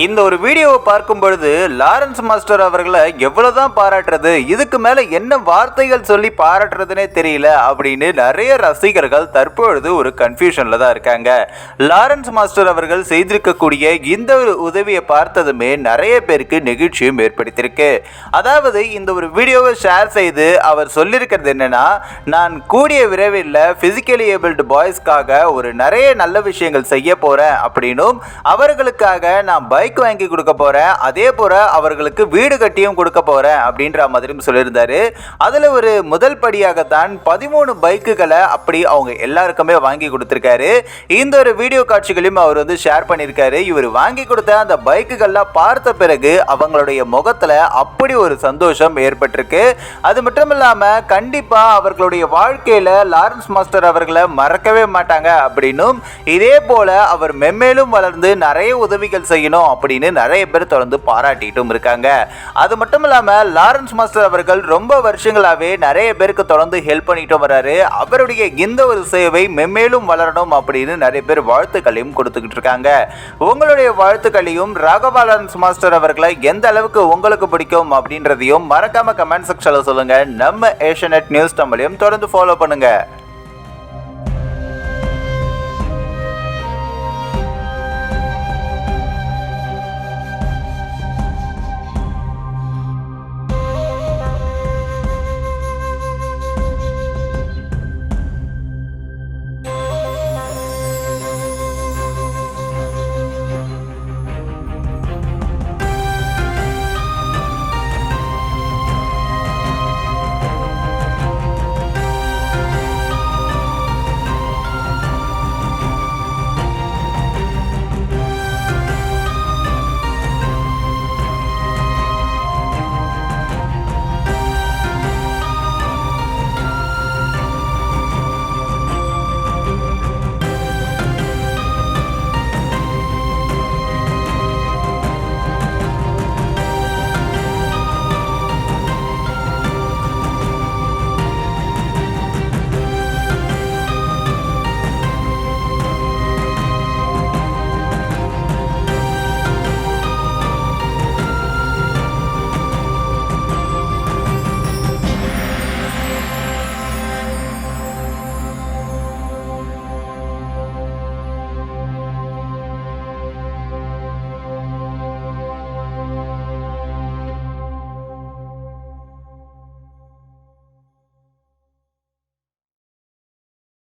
இந்த ஒரு வீடியோவை பார்க்கும் பொழுது லாரன்ஸ் மாஸ்டர் அவர்களை எவ்வளவுதான் பாராட்டுறது இதுக்கு மேல என்ன வார்த்தைகள் சொல்லி பாராட்டுறதுனே தெரியல அப்படின்னு நிறைய ரசிகர்கள் தற்பொழுது ஒரு கன்ஃபியூஷன்ல தான் இருக்காங்க. லாரன்ஸ் மாஸ்டர் அவர்கள் செய்திருக்கக்கூடிய இந்த ஒரு உதவியை பார்த்ததுமே நிறைய பேருக்கு நெகிழ்ச்சியும் ஏற்படுத்தியிருக்கு. அதாவது இந்த ஒரு வீடியோவை ஷேர் செய்து அவர் சொல்லியிருக்கிறது என்னன்னா நான் கூடிய விரைவில் பிசிக்கலி ஏபிள்டு பாய்ஸ்க்காக ஒரு நிறைய நல்ல விஷயங்கள் செய்ய போறேன் அப்படின்னும் அவர்களுக்காக நான் பைக் வாங்கி கொடுக்க போகிறேன் அதே போல் அவர்களுக்கு வீடு கட்டியும் கொடுக்க போகிறேன் அப்படின்ற மாதிரியும் சொல்லியிருந்தாரு. அதில் ஒரு முதல் படியாகத்தான் பதிமூணு பைக்குகளை அப்படி அவங்க எல்லாருக்குமே வாங்கி கொடுத்துருக்காரு. இந்த ஒரு வீடியோ காட்சிகளையும் அவர் வந்து ஷேர் பண்ணியிருக்காரு. இவர் வாங்கி கொடுத்த அந்த பைக்குகள்லாம் பார்த்த பிறகு அவங்களுடைய முகத்தில் அப்படி ஒரு சந்தோஷம் ஏற்பட்டிருக்கு. அது மட்டும் இல்லாமல் கண்டிப்பாக அவர்களுடைய வாழ்க்கையில் லாரன்ஸ் மாஸ்டர் அவர்களை மறக்கவே மாட்டாங்க அப்படின்னும் இதே போல் அவர் மென்மேலும் வளர்ந்து நிறைய உதவிகள் செய்யணும் அப்படின்னு நிறைய பேர் தொடர்ந்து பாராட்டிட்டும் இருக்காங்க. அது மட்டும் இல்லாம லாரன்ஸ் மாஸ்டர் அவர்கள் ரொம்ப வருஷங்களாவே நிறைய பேருக்கு தொடர்ந்து ஹெல்ப் பண்ணிட்டு வர்றாரு. அவருடைய இந்த ஒரு சேவை மென்மேலும் வளரணும் அப்படின்னு நிறைய பேர் வாழ்த்துக்களையும் கொடுத்துக்கிட்டு இருக்காங்க. உங்களுடைய வாழ்த்துக்களையும் ராகவா லாரன்ஸ் மாஸ்டர் அவர்களை எந்த அளவுக்கு உங்களுக்கு பிடிக்கும் அப்படின்றதையும் மறக்காம கமெண்ட் செக்ஷன்ல சொல்லுங்க. நம்ம ஏஷியநெட் நியூஸ் தமிழையும் தொடர்ந்து ஃபாலோ பண்ணுங்க.